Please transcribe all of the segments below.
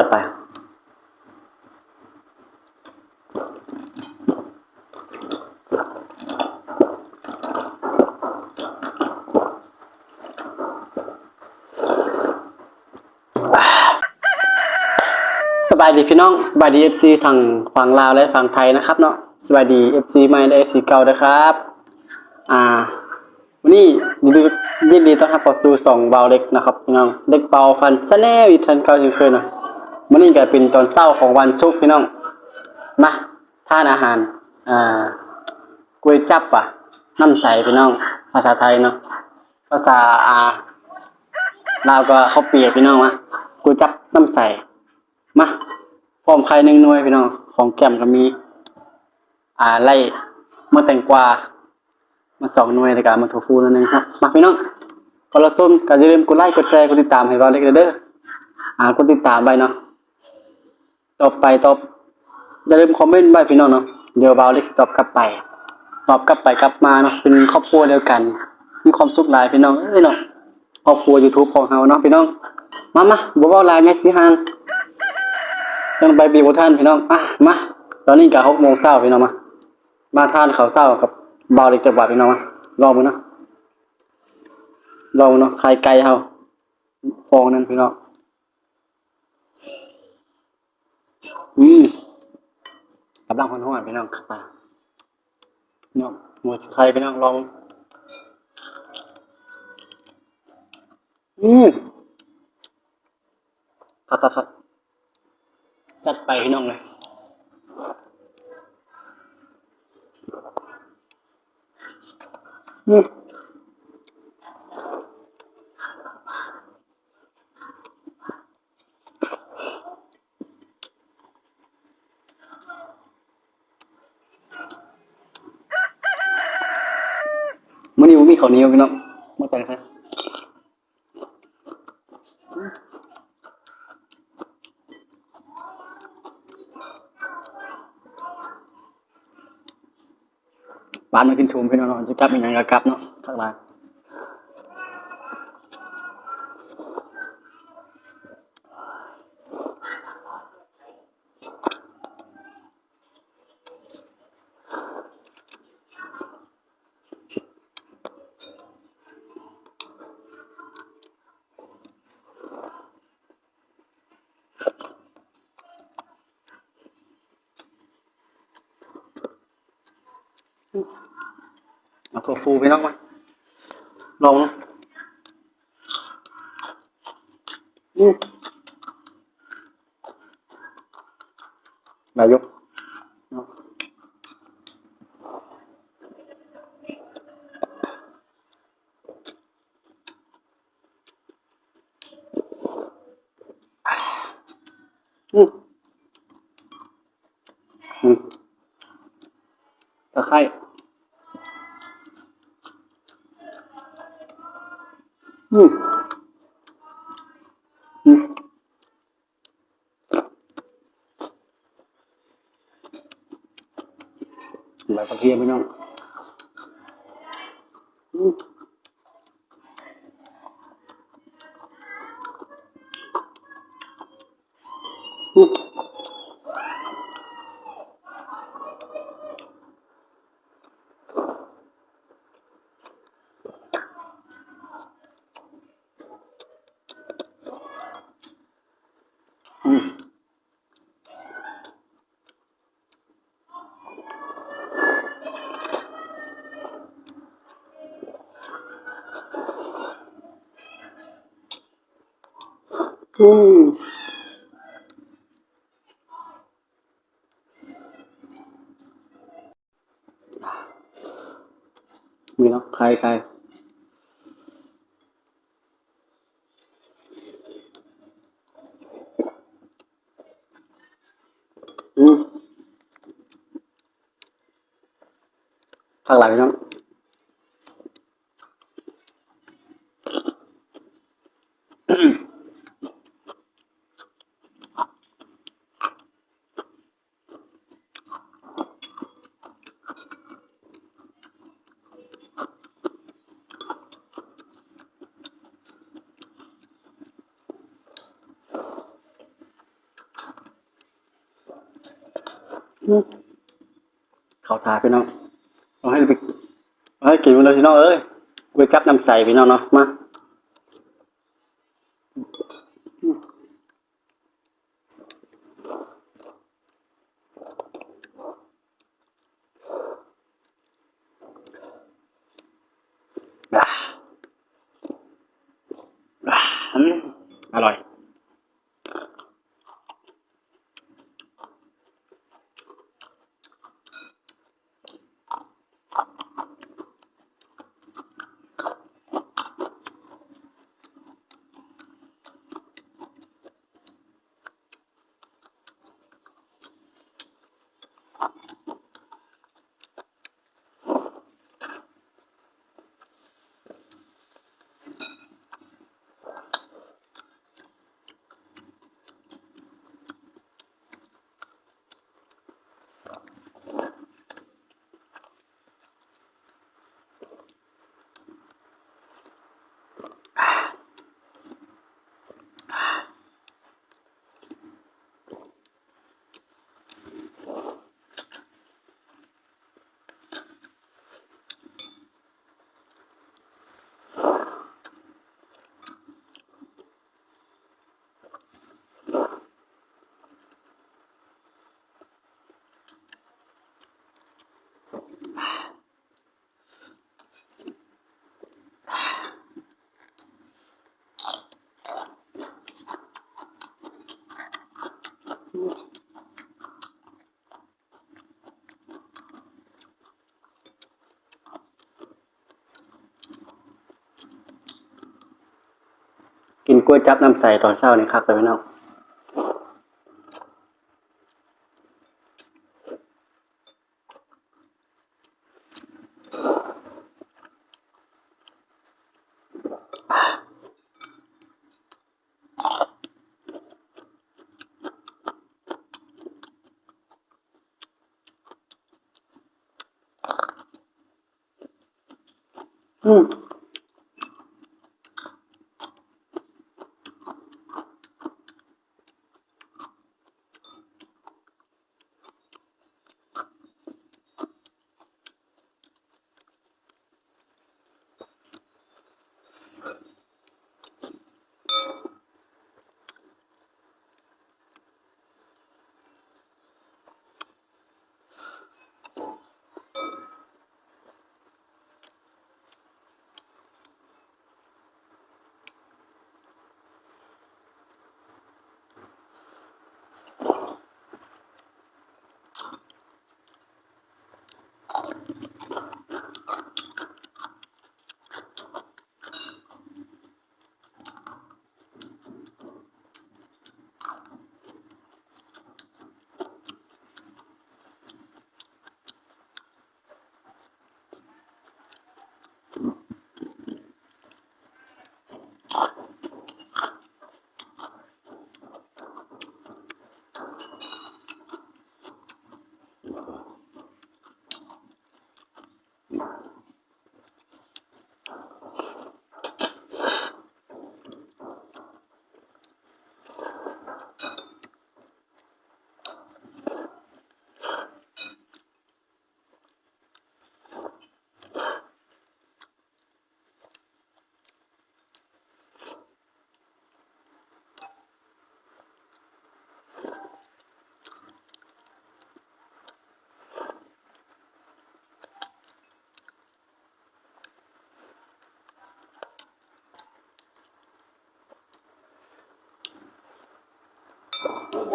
จัดไป สบายดีพี่น้อง สบายดีเอฟซีทางฝั่งลาวและฝั่งไทยนะครับเนาะ สบายดีเอฟซีใหม่และเอฟซีเก่านะครับ อ่าวันนี้ยินดียินดีต้อนรับเข้าสู่สองเบาเล็กนะครับพี่น้อง เล็กเบาฟันซะแน่อีกทันเก่าเช่นเคยเนาะ วันนี้ก็เป็นตอนเช้าของวันศุกร์พี่น้องมาทานอาหารอ่าก๋วยจับอะน้ำใสพี่น้อง ภาษาไทยเนาะภาษาอาลาวก็เขาเปียกพี่น้องมะก๋วยจับน้ำใสมาพร้อมไข่หนึ่งหน่วยพี่น้อง ของแก้มก็มี อ่าไล่มะแตงกวามาสองหน่วยในการมาโทฟูนั่นเองครับมาพี่น้องกอนเราส้มก็อย่าลืมกดไลค์กดแชร์กดติดตามให้เราเล็กเด้ออ่ากดติดตามไปเนาะ ต่อไปตอบอย่าลืมคอมเมนต์ไว้พี่น้องเนาะเดี๋ยวเราเล็กตอบกลับไป ตอบกลับไปกลับมาเนาะเป็นครอบครัวเดียวกัน มีความสุขหลายพี่น้องเอ้ยเนาะครอบครัว YouTube ของเฮาเนาะพี่น้อง มามาบ่เว้าลายแม่สิฮานยังไปบีบท่านพี่น้องอะมาตอนนี้ก็หกโมงเช้าพี่น้องมามาทานข้าวเช้ากับเบาเล็กจังหวัดพี่น้องมาลอมือเนาะลองมือเนาะไข่ไก่เฮาฟองนั่นพี่น้อง อืมกำลังคนหอนๆพี่น้องครับมาเนาะหมูไข่พี่น้องลอง อืมครับครับครับจัดไปพี่น้องเลยอืม มันนี้บ่มีข้าวเหนียวพี่น้องมาแต่งครับบ้านมากินชุมพี่น้องจะกลับเป็นยังก็กลับเนาะข้างล่าง เอาถั่วฟูพี่น้องมาลงนะอืมนายกอาอืมอืมตะไคร้ อืมอืมใบกระเทียมพี่น้องอืมอืม อืมมีเนาะใครใครอืมข้างหลังพี่น้อง เขาทาพี่น้องเอาให้ไปเอาให้กินมาเลยพี่น้องเอ้ยไว้กับน้ำใสพี่น้องเนาะมาอร่อย กินกล้วยจับน้ำใสตอนเช้านี่ครับไปพี่น้องอืม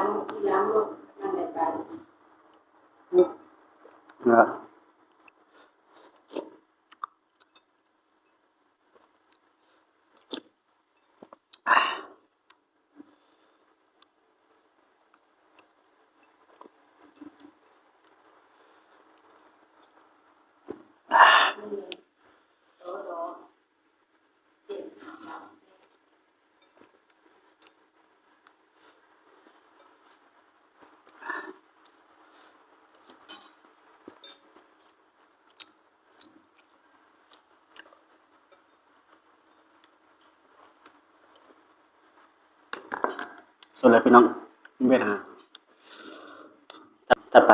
ที่ล้างที่ล้างลูกมันในไป นะ โดโดเจ็บขา ส่วนอะไรพี่น้องเวียดหาจัดไป